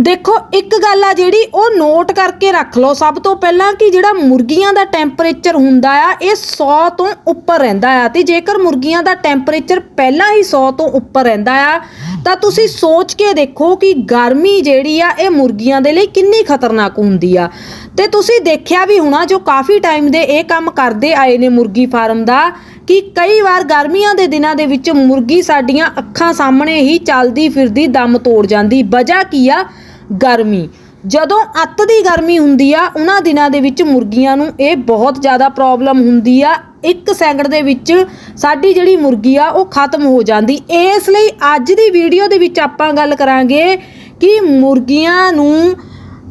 ਦੇਖੋ, ਇੱਕ ਗੱਲ ਆ ਜਿਹੜੀ, ਉਹ ਨੋਟ ਕਰਕੇ ਰੱਖ ਲਓ। ਸਭ ਤੋਂ ਪਹਿਲਾਂ ਕਿ ਜਿਹੜਾ ਮੁਰਗੀਆਂ ਦਾ ਟੈਂਪਰੇਚਰ ਹੁੰਦਾ ਆ, ਇਹ 100 ਤੋਂ ਉੱਪਰ ਰਹਿੰਦਾ ਆ। ਤੇ ਜੇਕਰ ਮੁਰਗੀਆਂ ਦਾ ਟੈਂਪਰੇਚਰ ਪਹਿਲਾਂ ਹੀ 100 ਤੋਂ ਉੱਪਰ ਰਹਿੰਦਾ ਆ, ਤਾਂ ਤੁਸੀਂ ਸੋਚ ਕੇ ਦੇਖੋ ਕਿ ਗਰਮੀ ਜਿਹੜੀ ਆ, ਇਹ ਮੁਰਗੀਆਂ ਦੇ ਲਈ ਕਿੰਨੀ ਖਤਰਨਾਕ ਹੁੰਦੀ ਆ। ਤੇ ਤੁਸੀਂ ਦੇਖਿਆ ਵੀ ਹੋਣਾ, ਜੋ ਕਾਫੀ ਟਾਈਮ ਦੇ ਇਹ ਕੰਮ ਕਰਦੇ ਆਏ ਨੇ ਮੁਰਗੀ ਫਾਰਮ ਦਾ, ਕਿ ਕਈ ਵਾਰ ਗਰਮੀਆਂ ਦੇ ਦਿਨਾਂ ਦੇ ਵਿੱਚ ਮੁਰਗੀ ਸਾਡੀਆਂ ਅੱਖਾਂ ਸਾਹਮਣੇ ਹੀ ਚੱਲਦੀ ਫਿਰਦੀ ਦਮ ਤੋੜ ਜਾਂਦੀ। ਵਜ੍ਹਾ ਕੀ ਆ? ਗਰਮੀ। ਜਦੋਂ ਅੱਤ ਦੀ ਗਰਮੀ ਹੁੰਦੀ ਆ, ਉਹਨਾਂ ਦਿਨਾਂ ਦੇ ਵਿੱਚ ਮੁਰਗੀਆਂ ਨੂੰ ਇਹ ਬਹੁਤ ਜ਼ਿਆਦਾ ਪ੍ਰੋਬਲਮ ਹੁੰਦੀ ਆ। ਇੱਕ ਸੈਕਿੰਡ ਦੇ ਵਿੱਚ ਸਾਡੀ ਜਿਹੜੀ ਮੁਰਗੀ ਆ, ਉਹ ਖਤਮ ਹੋ ਜਾਂਦੀ। ਇਸ ਲਈ ਅੱਜ ਦੀ ਵੀਡੀਓ ਦੇ ਵਿੱਚ ਆਪਾਂ ਗੱਲ ਕਰਾਂਗੇ ਕਿ ਮੁਰਗੀਆਂ ਨੂੰ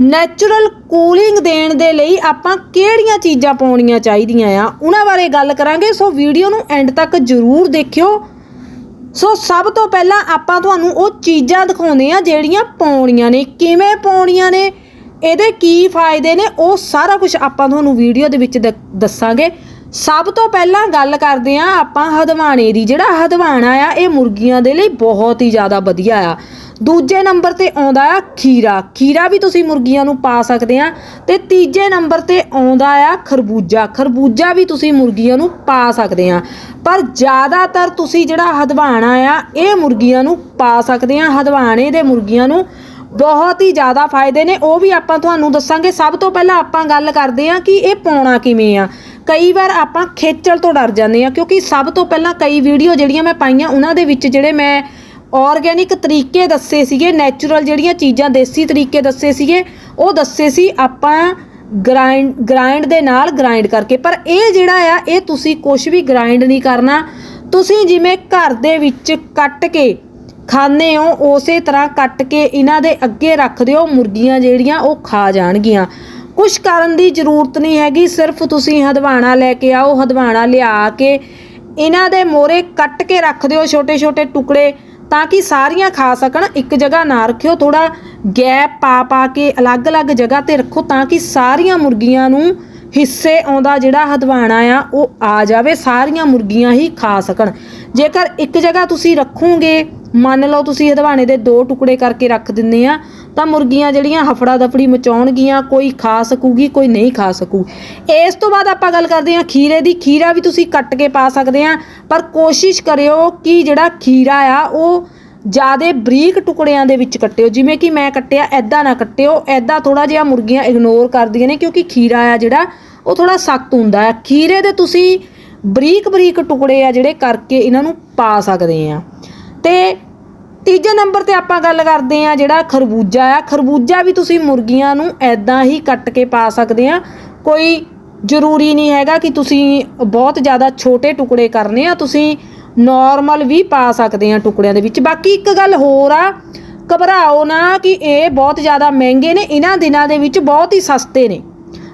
ਨੈਚੁਰਲ ਕੂਲਿੰਗ ਦੇਣ ਦੇ ਲਈ ਆਪਾਂ ਕਿਹੜੀਆਂ ਚੀਜ਼ਾਂ ਪਾਉਣੀਆਂ ਚਾਹੀਦੀਆਂ ਆ। ਉਹਨਾਂ ਬਾਰੇ ਗੱਲ ਕਰਾਂਗੇ, ਸੋ ਵੀਡੀਓ ਨੂੰ ਐਂਡ ਤੱਕ ਜ਼ਰੂਰ ਦੇਖਿਓ। ਸੋ ਸਭ ਤੋਂ ਪਹਿਲਾਂ ਆਪਾਂ ਤੁਹਾਨੂੰ ਉਹ ਚੀਜ਼ਾਂ ਦਿਖਾਉਂਦੇ ਆ ਜਿਹੜੀਆਂ ਪਾਉਣੀਆਂ ਨੇ। ਕਿਵੇਂ ਪਾਉਣੀਆਂ ਨੇ? ਇਹਦੇ ਕੀ ਫਾਇਦੇ ਨੇ? ਉਹ ਸਾਰਾ ਕੁਝ ਆਪਾਂ ਤੁਹਾਨੂੰ ਵੀਡੀਓ ਦੇ ਵਿੱਚ ਦ- ਦੱਸਾਂਗੇ। ਸਭ ਤੋਂ ਪਹਿਲਾਂ ਗੱਲ ਕਰਦੇ ਆ ਆਪਾਂ ਹਦਵਾਣੇ ਦੀ। ਜਿਹੜਾ ਹਦਵਾਣਾ ਆ, ਇਹ ਮੁਰਗੀਆਂ ਦੇ ਲਈ ਬਹੁਤ ਹੀ ਜ਼ਿਆਦਾ ਵਧੀਆ ਆ। ਦੂਜੇ ਨੰਬਰ ਤੇ ਆਉਂਦਾ ਆ ਖੀਰਾ। ਖੀਰਾ ਵੀ ਤੁਸੀਂ ਮੁਰਗੀਆਂ ਨੂੰ ਪਾ ਸਕਦੇ ਆ ਤੇ ਤੀਜੇ ਨੰਬਰ ਤੇ ਆਉਂਦਾ ਆ ਖਰਬੂਜਾ। ਖਰਬੂਜਾ ਵੀ ਤੁਸੀਂ ਮੁਰਗੀਆਂ ਨੂੰ ਪਾ ਸਕਦੇ ਆ ਪਰ ਜ਼ਿਆਦਾਤਰ ਤੁਸੀਂ ਜਿਹੜਾ ਹਦਵਾਣਾ ਆ, ਇਹ ਮੁਰਗੀਆਂ ਨੂੰ ਪਾ ਸਕਦੇ ਆ। ਹਦਵਾਣੇ ਦੇ ਮੁਰਗੀਆਂ ਨੂੰ ਬਹੁਤ ਹੀ ਜ਼ਿਆਦਾ ਫਾਇਦੇ ਨੇ। ਉਹ ਵੀ ਆਪਾਂ ਤੁਹਾਨੂੰ ਦੱਸਾਂਗੇ। ਸਭ ਤੋਂ ਪਹਿਲਾਂ ਆਪਾਂ ਗੱਲ ਕਰਦੇ ਆ ਕਿ ਇਹ ਪਾਉਣਾ ਕਿਵੇਂ ਆ। ਕਈ ਵਾਰ ਆਪਾਂ ਖੇਚਲ ਤੋਂ ਡਰ ਜਾਂਦੇ ਆ ਕਿਉਂਕਿ ਸਭ ਤੋਂ ਪਹਿਲਾਂ ਕਈ ਵੀਡੀਓ ਜਿਹੜੀਆਂ ਮੈਂ ਪਾਈਆਂ, ਉਹਨਾਂ ਦੇ ਵਿੱਚ ਜਿਹੜੇ ਮੈਂ ਆਰਗੇਨਿਕ ਤਰੀਕੇ ਦੱਸੇ ਸੀਗੇ, ਨੈਚੁਰਲ ਜਿਹੜੀਆਂ ਚੀਜ਼ਾਂ, ਦੇਸੀ ਤਰੀਕੇ ਦੱਸੇ ਸੀਗੇ, ਉਹ ਦੱਸੇ ਸੀ। ਆਪਾਂ ਗ੍ਰਾਈਂਡ ਗ੍ਰਾਈਂਡ ਦੇ ਨਾਲ ਗ੍ਰਾਈਂਡ ਕਰਕੇ, ਪਰ ਇਹ ਜਿਹੜਾ ਆ, ਇਹ ਤੁਸੀਂ ਕੁਝ ਵੀ ਗ੍ਰਾਈਂਡ ਨਹੀਂ ਕਰਨਾ। ਤੁਸੀਂ ਜਿਵੇਂ ਘਰ ਦੇ ਵਿੱਚ ਕੱਟ ਕੇ ਖਾਣੇ ਹੋ, ਉਸੇ ਤਰ੍ਹਾਂ ਕੱਟ ਕੇ ਇਹਨਾਂ ਦੇ ਅੱਗੇ ਰੱਖ ਦਿਓ, ਮੁਰਗੀਆਂ ਜਿਹੜੀਆਂ ਉਹ ਖਾ ਜਾਣਗੀਆਂ। ਕੁਝ ਕਰਨ ਦੀ ਜ਼ਰੂਰਤ ਨਹੀਂ ਹੈਗੀ, ਸਿਰਫ ਤੁਸੀਂ ਹਦਵਾਣਾ ਲੈ ਕੇ ਆਓ, ਹਦਵਾਣਾ ਲਿਆ ਕੇ ਇਹਨਾਂ ਦੇ ਮੋਰੇ ਕੱਟ ਕੇ ਰੱਖ ਦਿਓ ਛੋਟੇ ਛੋਟੇ ਟੁਕੜੇ। ਤਾਂ ਕਿ ਸਾਰੀਆਂ ਖਾ ਸਕਣ। ਇੱਕ ਜਗ੍ਹਾ ਨਾ ਰੱਖਿਓ ਥੋੜਾ ਗੈਪ ਪਾ ਪਾ ਕੇ ਅਲੱਗ-ਅਲੱਗ ਜਗ੍ਹਾ ਤੇ ਰੱਖੋ ਤਾਂ ਕਿ ਸਾਰੀਆਂ ਮੁਰਗੀਆਂ ਨੂੰ ਹਿੱਸੇ ਆਉਂਦਾ ਜਿਹੜਾ ਹਦਵਾਣਾ ਆ, ਉਹ ਆ ਜਾਵੇ, ਸਾਰੀਆਂ ਮੁਰਗੀਆਂ ਹੀ ਖਾ ਸਕਣ। ਜੇਕਰ ਇੱਕ ਜਗ੍ਹਾ ਤੁਸੀਂ ਰੱਖੋਗੇ, ਮੰਨ ਲਓ ਤੁਸੀਂ ਹਦਵਾਣੇ ਦੇ ਦੋ ਟੁਕੜੇ ਕਰਕੇ ਰੱਖ ਦਿੰਦੇ ਆ ਤਾਂ ਮੁਰਗੀਆਂ ਜਿਹੜੀਆਂ ਹਫੜਾ ਦਫੜੀ ਮਚਾਉਣਗੀਆਂ, ਕੋਈ ਖਾ ਸਕੂਗੀ, ਕੋਈ ਨਹੀਂ ਖਾ ਸਕੂ। ਇਸ ਤੋਂ ਬਾਅਦ ਆਪਾਂ ਗੱਲ ਕਰਦੇ ਹਾਂ ਖੀਰੇ ਦੀ। ਖੀਰਾ ਵੀ ਤੁਸੀਂ ਕੱਟ ਕੇ ਪਾ ਸਕਦੇ ਆ ਪਰ ਕੋਸ਼ਿਸ਼ ਕਰਿਓ ਕਿ ਜਿਹੜਾ ਖੀਰਾ ਆ, ਉਹ ਜਿਆਦੇ ਬਰੀਕ ਟੁਕੜਿਆਂ ਦੇ ਵਿੱਚ ਕੱਟਿਓ। ਜਿਵੇਂ ਕਿ ਮੈਂ ਕੱਟਿਆ ਐਦਾਂ ਨਾ ਕੱਟਿਓ। ਐਦਾਂ ਥੋੜਾ ਜਿਹਾ ਮੁਰਗੀਆਂ ਇਗਨੋਰ ਕਰਦੀਆਂ ਨੇ, ਕਿਉਂਕਿ ਖੀਰਾ ਆ ਜਿਹੜਾ, ਉਹ ਥੋੜਾ ਸਖਤ ਹੁੰਦਾ ਆ। ਖੀਰੇ ਦੇ ਤੁਸੀਂ ਬਰੀਕ ਬਰੀਕ ਟੁਕੜੇ ਆ ਜਿਹੜੇ ਕਰਕੇ ਇਹਨਾਂ ਨੂੰ ਪਾ ਸਕਦੇ ਆ। ਤੇ ਤੀਜੇ ਨੰਬਰ ਤੇ ਆਪਾਂ ਗੱਲ ਕਰਦੇ ਆ ਜਿਹੜਾ ਖਰਬੂਜਾ ਆ। ਖਰਬੂਜਾ ਵੀ ਤੁਸੀਂ ਮੁਰਗੀਆਂ ਨੂੰ ਐਦਾਂ ਹੀ ਕੱਟ ਕੇ ਪਾ ਸਕਦੇ ਆ ਕੋਈ ਜ਼ਰੂਰੀ ਨਹੀਂ ਹੈਗਾ ਕਿ ਤੁਸੀਂ ਬਹੁਤ ਜ਼ਿਆਦਾ ਛੋਟੇ ਟੁਕੜੇ ਕਰਨੇ ਆ। ਤੁਸੀਂ ਨਾਰਮਲ ਵੀ ਪਾ ਸਕਦੇ ਆ ਟੁਕੜਿਆਂ ਦੇ ਵਿੱਚ। ਬਾਕੀ ਇੱਕ ਗੱਲ ਹੋਰ ਆ, ਘਬਰਾਓ ਨਾ ਕਿ ਇਹ ਬਹੁਤ ਜ਼ਿਆਦਾ ਮਹਿੰਗੇ ਨੇ। ਇਹਨਾਂ ਦਿਨਾਂ ਦੇ ਵਿੱਚ ਬਹੁਤ ਹੀ ਸਸਤੇ ਨੇ।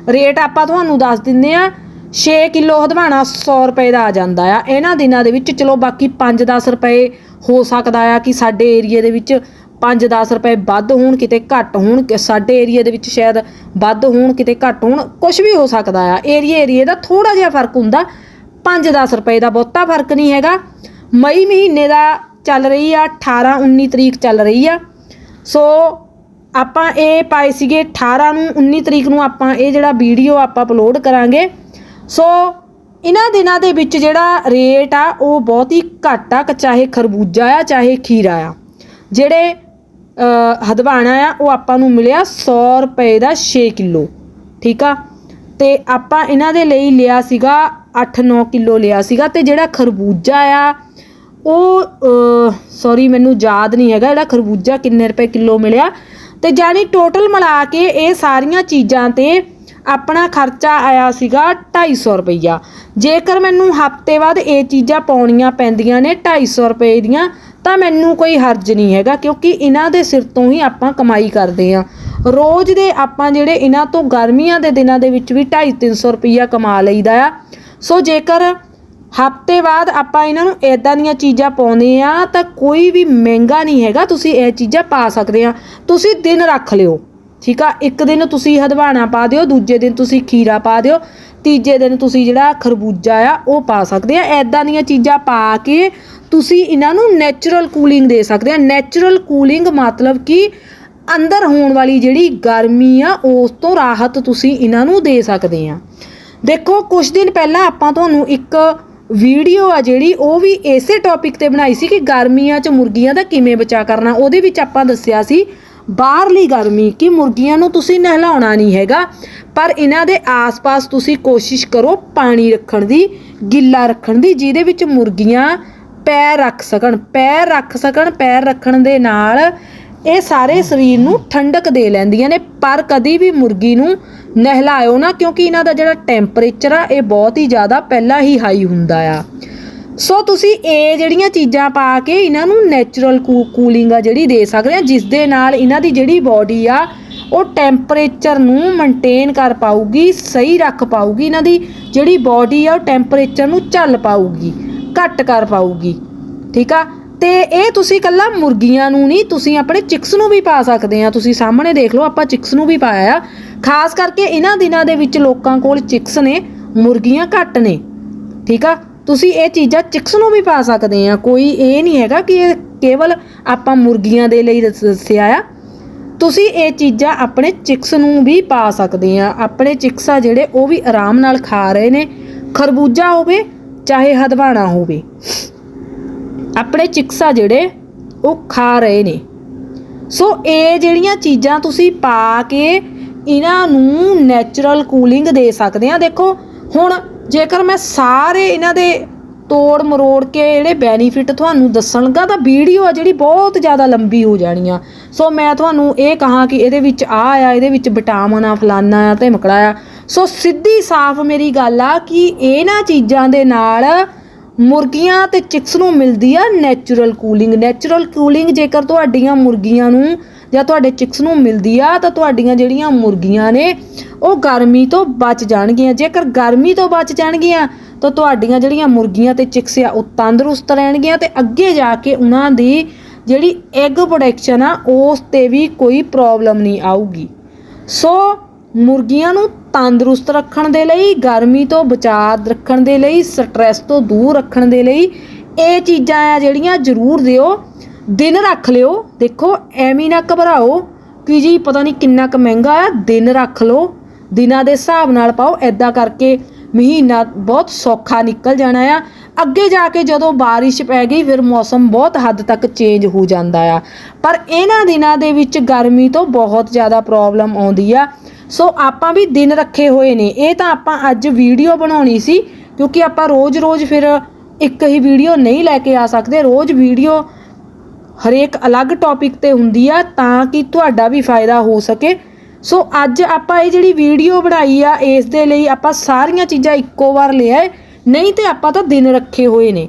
ਰੇਟ ਆਪਾਂ ਤੁਹਾਨੂੰ ਦੱਸ ਦਿੰਨੇ ਆ 6 ਕਿਲੋ ਹਦਵਾਣਾ 100 ਰੁਪਏ ਦਾ ਆ ਜਾਂਦਾ ਆ। ਇਹਨਾਂ ਦਿਨਾਂ ਦੇ ਵਿੱਚ ਚਲੋ ਬਾਕੀ 5-10 ਰੁਪਏ ਹੋ ਸਕਦਾ ਆ ਕਿ ਸਾਡੇ ਏਰੀਆ ਦੇ ਵਿੱਚ 5-10 ਰੁਪਏ ਵੱਧ ਹੋਣ, ਕਿਤੇ ਘੱਟ ਹੋਣ ਸਾਡੇ ਏਰੀਆ ਦੇ ਵਿੱਚ ਸ਼ਾਇਦ ਵੱਧ ਹੋਣ, ਕਿਤੇ ਘੱਟ ਹੋਣ ਕੁਝ ਵੀ ਹੋ ਸਕਦਾ ਆ। ਏਰੀਆ ਏਰੀਆ ਦਾ ਥੋੜਾ ਜਿਹਾ ਫ਼ਰਕ ਹੁੰਦਾ। 5-10 ਰੁਪਏ ਦਾ ਬਹੁਤਾ ਫ਼ਰਕ ਨਹੀਂ ਹੈਗਾ। ਮਈ ਮਹੀਨੇ ਦਾ ਚੱਲ ਰਹੀ ਆ 18-19 ਤਰੀਕ ਚੱਲ ਰਹੀ ਆ। ਸੋ ਆਪਾਂ ਇਹ ਪਾਏ ਸੀਗੇ 18 ਨੂੰ 19 ਤਰੀਕ ਨੂੰ ਆਪਾਂ ਇਹ ਜਿਹੜਾ ਵੀਡੀਓ ਆਪਾਂ ਅਪਲੋਡ ਕਰਾਂਗੇ ਸੋ ਇਹਨਾਂ ਦਿਨਾਂ ਦੇ ਵਿੱਚ ਜਿਹੜਾ ਰੇਟ ਆ, ਉਹ ਬਹੁਤ ਹੀ ਘੱਟ ਆ ਚਾਹੇ ਖਰਬੂਜਾ ਆ, ਚਾਹੇ ਖੀਰਾ ਆ। ਜਿਹੜੇ ਹਦਵਾਣਾ ਆ, ਉਹ ਆਪਾਂ ਨੂੰ ਮਿਲਿਆ 100 ਰੁਪਏ ਦਾ 6 ਕਿਲੋ। ਠੀਕ ਆ? ਤੇ ਆਪਾਂ ਇਹਨਾਂ ਦੇ ਲਈ ਲਿਆ ਸੀਗਾ 8-9 ਕਿਲੋ ਲਿਆ ਸੀਗਾ, ਤੇ ਜਿਹੜਾ ਖਰਬੂਜਾ ਆ, ਉਹ ਸੌਰੀ ਮੈਨੂੰ ਯਾਦ ਨਹੀਂ ਹੈਗਾ, ਜਿਹੜਾ ਖਰਬੂਜਾ ਕਿੰਨੇ ਰੁਪਏ ਕਿਲੋ ਮਿਲਿਆ। ਤੇ ਜਾਨੀ ਟੋਟਲ ਮਿਲਾ ਕੇ ਇਹ ਸਾਰੀਆਂ ਚੀਜ਼ਾਂ ਤੇ ਆਪਣਾ ਖਰਚਾ ਆਇਆ ਸੀਗਾ 250 ਰੁਪਈਆ। ਜੇਕਰ ਮੈਨੂੰ ਹਫ਼ਤੇ ਬਾਅਦ ਇਹ ਚੀਜ਼ਾਂ ਪਾਉਣੀਆਂ ਪੈਂਦੀਆਂ ਨੇ 250 ਰੁਪਏ ਦੀਆਂ, ਤਾਂ ਮੈਨੂੰ ਕੋਈ ਹਰਜ ਨਹੀਂ ਹੈਗਾ, ਕਿਉਂਕਿ ਇਹਨਾਂ ਦੇ ਸਿਰ ਤੋਂ ਹੀ ਆਪਾਂ ਕਮਾਈ ਕਰਦੇ ਆ ਰੋਜ਼ ਦੇ ਆਪਾਂ ਜਿਹੜੇ ਇਹਨਾਂ ਤੋਂ ਗਰਮੀਆਂ ਦੇ ਦਿਨਾਂ ਦੇ ਵਿੱਚ ਵੀ 250 300 ਰੁਪਈਆ ਕਮਾ ਲਈਦਾ ਆ। ਸੋ ਜੇਕਰ ਹਫ਼ਤੇ ਬਾਅਦ ਆਪਾਂ ਇਹਨਾਂ ਨੂੰ ਇਦਾਂ ਦੀਆਂ ਚੀਜ਼ਾਂ ਪਾਉਂਦੇ ਆ ਤਾਂ ਕੋਈ ਵੀ ਮਹਿੰਗਾ ਨਹੀਂ ਹੈਗਾ, ਤੁਸੀਂ ਇਹ ਚੀਜ਼ਾਂ ਪਾ ਸਕਦੇ ਆ ਤੁਸੀਂ ਦਿਨ ਰੱਖ ਲਿਓ। ਠੀਕ ਆ? ਇੱਕ ਦਿਨ ਤੁਸੀਂ ਹਦਵਾਣਾ ਪਾ ਦਿਓ, ਦੂਜੇ ਦਿਨ ਤੁਸੀਂ ਖੀਰਾ ਪਾ ਦਿਓ, ਤੀਜੇ ਦਿਨ ਤੁਸੀਂ ਜਿਹੜਾ ਖਰਬੂਜਾ ਆ, ਉਹ ਪਾ ਸਕਦੇ ਆ। ਐਦਾਂ ਦੀਆਂ ਚੀਜ਼ਾਂ ਪਾ ਕੇ ਤੁਸੀਂ ਇਹਨਾਂ ਨੂੰ ਨੈਚੁਰਲ ਕੂਲਿੰਗ ਦੇ ਸਕਦੇ ਆ। ਨੈਚੁਰਲ ਕੂਲਿੰਗ ਮਤਲਬ ਕਿ ਅੰਦਰ ਹੋਣ ਵਾਲੀ ਜਿਹੜੀ ਗਰਮੀ ਆ, ਉਸ ਤੋਂ ਰਾਹਤ ਤੁਸੀਂ ਇਹਨਾਂ ਨੂੰ ਦੇ ਸਕਦੇ ਆ। ਦੇਖੋ ਕੁਝ ਦਿਨ ਪਹਿਲਾਂ ਆਪਾਂ ਤੁਹਾਨੂੰ ਇੱਕ ਵੀਡੀਓ ਆ ਜਿਹੜੀ, ਉਹ ਵੀ ਇਸੇ ਟੌਪਿਕ ਤੇ ਬਣਾਈ ਸੀ ਕਿ ਗਰਮੀਆਂ 'ਚ ਮੁਰਗੀਆਂ ਦਾ ਕਿਵੇਂ ਬਚਾ ਕਰਨਾ। ਉਹਦੇ ਵਿੱਚ ਆਪਾਂ ਦੱਸਿਆ ਸੀ ਬਾਹਰਲੀ ਗਰਮੀ ਕਿ ਮੁਰਗੀਆਂ ਨੂੰ ਤੁਸੀਂ ਨਹਿਲਾਉਣਾ ਨਹੀਂ ਹੈਗਾ, ਪਰ ਇਹਨਾਂ ਦੇ ਆਸ-ਪਾਸ ਤੁਸੀਂ ਕੋਸ਼ਿਸ਼ ਕਰੋ ਪਾਣੀ ਰੱਖਣ ਦੀ, ਗਿੱਲਾ ਰੱਖਣ ਦੀ, ਜਿਹਦੇ ਵਿੱਚ ਮੁਰਗੀਆਂ ਪੈਰ ਰੱਖ ਸਕਣ, ਪੈਰ ਰੱਖ ਸਕਣ, ਪੈਰ ਰੱਖਣ ਦੇ ਨਾਲ ਇਹ ਸਾਰੇ ਸਰੀਰ ਨੂੰ ਠੰਡਕ ਦੇ ਲੈਂਦੀਆਂ ਨੇ, ਪਰ ਕਦੀ ਵੀ ਮੁਰਗੀ ਨੂੰ ਨਹਿਲਾਇਓ ਨਾ, ਕਿਉਂਕਿ ਇਹਨਾਂ ਦਾ ਜਿਹੜਾ ਟੈਂਪਰੇਚਰ ਆ, ਇਹ ਬਹੁਤ ਹੀ ਜ਼ਿਆਦਾ ਪਹਿਲਾਂ ਹੀ ਹਾਈ ਹੁੰਦਾ ਆ। ਸੋ ਤੁਸੀਂ ਇਹ ਜਿਹੜੀਆਂ ਚੀਜ਼ਾਂ ਪਾ ਕੇ ਇਹਨਾਂ ਨੂੰ ਨੈਚੁਰਲ ਕੂਲਿੰਗ ਆ ਜਿਹੜੀ ਦੇ ਸਕਦੇ ਆ, ਜਿਸ ਦੇ ਨਾਲ ਇਹਨਾਂ ਦੀ ਜਿਹੜੀ ਬਾਡੀ ਆ, ਉਹ ਟੈਂਪਰੇਚਰ ਨੂੰ ਮੇਨਟੇਨ ਕਰ ਪਾਊਗੀ, ਸਹੀ ਰੱਖ ਪਾਊਗੀ, ਇਹਨਾਂ ਦੀ ਜਿਹੜੀ ਬਾਡੀ ਆ, ਉਹ ਟੈਂਪਰੇਚਰ ਨੂੰ ਝੱਲ ਪਾਊਗੀ, ਘੱਟ ਕਰ ਪਾਊਗੀ, ਠੀਕ ਆ? ਤੇ ਇਹ ਤੁਸੀਂ ਕੱਲਾ ਮੁਰਗੀਆਂ ਨੂੰ ਨਹੀਂ, ਤੁਸੀਂ ਆਪਣੇ ਚਿਕਸ ਨੂੰ ਵੀ ਪਾ ਸਕਦੇ ਆ। ਤੁਸੀਂ ਸਾਹਮਣੇ ਦੇਖ ਲਓ, ਆਪਾਂ ਚਿਕਸ ਨੂੰ ਵੀ ਪਾਇਆ ਆ। ਖਾਸ ਕਰਕੇ ਇਹਨਾਂ ਦਿਨਾਂ ਦੇ ਵਿੱਚ ਲੋਕਾਂ ਕੋਲ ਚਿਕਸ ਨੇ, ਮੁਰਗੀਆਂ ਘੱਟ ਨੇ, ਠੀਕ ਆ? ਤੁਸੀਂ ਇਹ ਚੀਜ਼ਾਂ ਚਿਕਸ ਨੂੰ ਵੀ ਪਾ ਸਕਦੇ ਆ। ਕੋਈ ਇਹ ਨਹੀਂ ਹੈਗਾ ਕਿ ਇਹ ਕੇਵਲ ਆਪਾਂ ਮੁਰਗੀਆਂ ਦੇ ਲਈ ਦੱਸ- ਦੱਸਿਆ ਆ। ਤੁਸੀਂ ਇਹ ਚੀਜ਼ਾਂ ਆਪਣੇ ਚਿਕਸ ਨੂੰ ਵੀ ਪਾ ਸਕਦੇ ਆ। ਆਪਣੇ ਚਿਕਸ ਆ ਜਿਹੜੇ ਉਹ ਵੀ ਆਰਾਮ ਨਾਲ ਖਾ ਰਹੇ ਨੇ। ਖਰਬੂਜਾ ਹੋਵੇ, ਚਾਹੇ ਹਦਵਾਣਾ ਹੋਵੇ। ਆਪਣੇ ਚਿਕਸ ਆ ਜਿਹੜੇ ਉਹ ਖਾ ਰਹੇ ਨੇ। ਸੋ ਇਹ ਜਿਹੜੀਆਂ ਚੀਜ਼ਾਂ ਤੁਸੀਂ ਪਾ ਕੇ ਇਹਨਾਂ ਨੂੰ ਨੈਚੁਰਲ ਕੂਲਿੰਗ ਦੇ ਸਕਦੇ ਆ। ਦੇਖੋ, ਹੁਣ ਜੇਕਰ ਮੈਂ ਸਾਰੇ ਇਹਨਾਂ ਦੇ ਤੋੜ ਮਰੋੜ ਕੇ ਜਿਹੜੇ ਬੈਨੀਫਿਟ ਤੁਹਾਨੂੰ ਦੱਸਣ ਲੱਗਾ ਤਾਂ ਵੀਡੀਓ ਆ ਜਿਹੜੀ ਬਹੁਤ ਜ਼ਿਆਦਾ ਲੰਬੀ ਹੋ ਜਾਣੀ ਆ। ਸੋ ਮੈਂ ਤੁਹਾਨੂੰ ਇਹ ਕਹਾਂ ਕਿ ਇਹਦੇ ਵਿੱਚ ਆ ਆ, ਇਹਦੇ ਵਿੱਚ ਵਿਟਾਮਿਨ ਆ, ਫਲਾਨਾ ਆ ਤੇ ਮਕੜਾ ਆ। ਸੋ ਸਿੱਧੀ ਸਾਫ਼ ਮੇਰੀ ਗੱਲ ਆ ਕਿ ਇਹਨਾਂ ਚੀਜ਼ਾਂ ਦੇ ਨਾਲ ਮੁਰਗੀਆਂ ਤੇ ਚਿਕਸ ਨੂੰ ਮਿਲਦੀ ਆ ਨੈਚੁਰਲ ਕੂਲਿੰਗ ਨੈਚੁਰਲ ਕੂਲਿੰਗ ਜੇਕਰ ਤੁਹਾਡੀਆਂ ਮੁਰਗੀਆਂ ਨੂੰ ਜਾਂ ਤੁਹਾਡੇ ਚਿਕਸ ਨੂੰ ਮਿਲਦੀ ਆ ਤਾਂ ਤੁਹਾਡੀਆਂ ਜਿਹੜੀਆਂ ਮੁਰਗੀਆਂ ਨੇ ਉਹ ਗਰਮੀ ਤੋਂ ਬਚ ਜਾਣਗੀਆਂ। ਜੇਕਰ ਗਰਮੀ ਤੋਂ ਬਚ ਜਾਣਗੀਆਂ, ਤਾਂ ਤੁਹਾਡੀਆਂ ਜਿਹੜੀਆਂ ਮੁਰਗੀਆਂ ਤੇ ਚਿਕਸ ਆ, ਉਹ ਤੰਦਰੁਸਤ ਰਹਿਣਗੀਆਂ ਤੇ ਅੱਗੇ ਜਾ ਕੇ ਉਹਨਾਂ ਦੀ ਜਿਹੜੀ ਐਗ ਪ੍ਰੋਡਕਸ਼ਨ ਆ, ਉਸ ਤੇ ਵੀ ਕੋਈ ਪ੍ਰੋਬਲਮ ਨਹੀਂ ਆਊਗੀ। ਸੋ ਮੁਰਗੀਆਂ ਨੂੰ ਤੰਦਰੁਸਤ ਰੱਖਣ ਦੇ ਲਈ, ਗਰਮੀ ਤੋਂ ਬਚਾਅ ਰੱਖਣ ਦੇ ਲਈ ਸਟ੍ਰੈਸ ਤੋਂ ਦੂਰ ਰੱਖਣ ਦੇ ਲਈ ਇਹ ਚੀਜ਼ਾਂ ਆ ਜਿਹੜੀਆਂ ਜ਼ਰੂਰ ਦਿਓ। ਦਿਨ ਰੱਖ ਲਿਓ। ਦੇਖੋ, ਐਵੇਂ ਨਾ ਘਬਰਾਓ ਕਿ ਜੀ ਪਤਾ ਨਹੀਂ ਕਿੰਨਾ ਕੁ ਮਹਿੰਗਾ ਆ। ਦਿਨ ਰੱਖ ਲਓ। ਦਿਨਾਂ ਦੇ ਹਿਸਾਬ ਨਾਲ ਪਾਓ। ਐਦਾਂ ਕਰਕੇ ਮਹੀਨਾ ਬਹੁਤ ਸੌਖਾ ਨਿਕਲ ਜਾਣਾ ਆ। ਅੱਗੇ ਜਾ ਕੇ ਜਦੋਂ ਬਾਰਿਸ਼ ਪੈ ਗਈ, ਫਿਰ ਮੌਸਮ ਬਹੁਤ ਹੱਦ ਤੱਕ ਚੇਂਜ ਹੋ ਜਾਂਦਾ ਆ। ਪਰ ਇਹਨਾਂ ਦਿਨਾਂ ਦੇ ਵਿੱਚ ਗਰਮੀ ਤੋਂ ਬਹੁਤ ਜ਼ਿਆਦਾ ਪ੍ਰੋਬਲਮ ਆਉਂਦੀ ਆ। ਸੋ ਆਪਾਂ ਵੀ ਦਿਨ ਰੱਖੇ ਹੋਏ ਨੇ। ਇਹ ਤਾਂ ਆਪਾਂ ਅੱਜ ਵੀਡੀਓ ਬਣਾਉਣੀ ਸੀ, ਕਿਉਂਕਿ ਆਪਾਂ ਰੋਜ਼-ਰੋਜ਼ ਫਿਰ ਇੱਕ ਹੀ ਵੀਡੀਓ ਨਹੀਂ ਲੈ ਕੇ ਆ ਸਕਦੇ। ਰੋਜ਼ ਵੀਡੀਓ ਹਰੇਕ ਅਲੱਗ ਟੌਪਿਕ ਤੇ ਹੁੰਦੀ ਆ ਤਾਂ ਕਿ ਤੁਹਾਡਾ ਵੀ ਫਾਇਦਾ ਹੋ ਸਕੇ। ਸੋ ਅੱਜ ਆਪਾਂ ਇਹ ਜਿਹੜੀ ਵੀਡੀਓ ਬਣਾਈ ਆ, ਇਸ ਦੇ ਲਈ ਆਪਾਂ ਸਾਰੀਆਂ ਚੀਜ਼ਾਂ ਇੱਕੋ ਵਾਰ ਲਿਆਏ ਨਹੀਂ ਤੇ ਆਪਾਂ ਤਾਂ ਦਿਨ ਰੱਖੇ ਹੋਏ ਨੇ।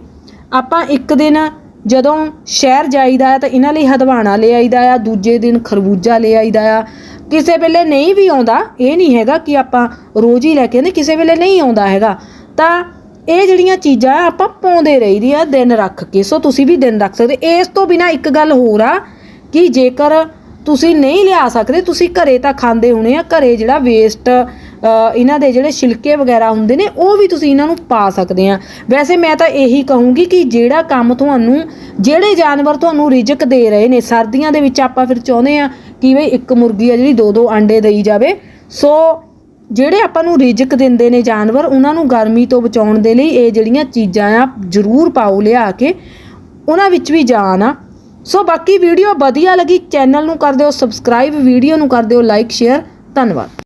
ਆਪਾਂ ਇੱਕ ਦਿਨ ਜਦੋਂ ਸ਼ਹਿਰ ਜਾਈਦਾ ਆ ਤਾਂ ਇਹਨਾਂ ਲਈ ਹਦਵਾਣਾ ਲੈ ਆਈਦਾ ਆ, ਦੂਜੇ ਦਿਨ ਖਰਬੂਜਾ ਲੈ ਆਈਦਾ ਆ। ਕਿਸੇ ਵੇਲੇ ਨਹੀਂ ਵੀ ਆਉਂਦਾ, ਇਹ ਨਹੀਂ ਹੈਗਾ ਕਿ ਆਪਾਂ ਰੋਜ਼ ਹੀ ਲੈ ਕੇ ਆਉਂਦੇ, ਕਿਸੇ ਵੇਲੇ ਨਹੀਂ ਆਉਂਦਾ ਹੈਗਾ। ਤਾਂ ਇਹ ਜਿਹੜੀਆਂ ਚੀਜ਼ਾਂ ਆਪਾਂ ਪਾਉਂਦੇ ਰਹੀਦੀ ਆ ਦਿਨ ਰੱਖ ਕੇ, ਸੋ ਤੁਸੀਂ ਵੀ ਦਿਨ ਰੱਖ ਸਕਦੇ। ਇਸ ਤੋਂ ਬਿਨਾ ਇੱਕ ਗੱਲ ਹੋਰ ਆ ਕਿ ਜੇਕਰ ਤੁਸੀਂ ਨਹੀਂ ਲਿਆ ਸਕਦੇ, ਤੁਸੀਂ ਘਰੇ ਤਾਂ ਖਾਂਦੇ ਹੋਣੇ ਆ, ਘਰੇ ਜਿਹੜਾ ਵੇਸਟ ਇਹਨਾਂ ਦੇ ਜਿਹੜੇ ਛਿਲਕੇ ਵਗੈਰਾ ਹੁੰਦੇ ਨੇ, ਉਹ ਵੀ ਤੁਸੀਂ ਇਹਨਾਂ ਨੂੰ ਪਾ ਸਕਦੇ ਆ। ਵੈਸੇ ਮੈਂ ਤਾਂ ਇਹੀ ਕਹੂੰਗੀ ਕਿ ਜਿਹੜਾ ਕੰਮ ਤੁਹਾਨੂੰ, ਜਿਹੜੇ ਜਾਨਵਰ ਤੁਹਾਨੂੰ ਰਿਜਕ ਦੇ ਰਹੇ ਨੇ, ਸਰਦੀਆਂ ਦੇ ਵਿੱਚ ਆਪਾਂ ਫਿਰ ਚਾਹੁੰਦੇ ਆ ਕਿ ਬਈ ਇੱਕ ਮੁਰਗੀ ਆ ਜਿਹੜੀ ਦੋ ਦੋ ਆਂਡੇ ਦੇਈ ਜਾਵੇ। ਸੋ ਜਿਹੜੇ ਆਪਾਂ ਨੂੰ ਰਿਜਕ ਦਿੰਦੇ ਨੇ ਜਾਨਵਰ, ਉਹਨਾਂ ਨੂੰ ਗਰਮੀ ਤੋਂ ਬਚਾਉਣ ਦੇ ਲਈ ਇਹ ਜਿਹੜੀਆਂ ਚੀਜ਼ਾਂ ਆ, ਜ਼ਰੂਰ ਪਾਓ, ਲਿਆ ਕੇ ਉਹਨਾਂ ਵਿੱਚ ਵੀ ਜਾਨ ਆ। ਸੋ ਬਾਕੀ ਵੀਡੀਓ ਵਧੀਆ ਲੱਗੀ, ਚੈਨਲ ਨੂੰ ਕਰ ਦਿਓ ਸਬਸਕ੍ਰਾਈਬ ਵੀਡੀਓ ਨੂੰ ਕਰ ਦਿਓ ਲਾਈਕ ਸ਼ੇਅਰ ਧੰਨਵਾਦ।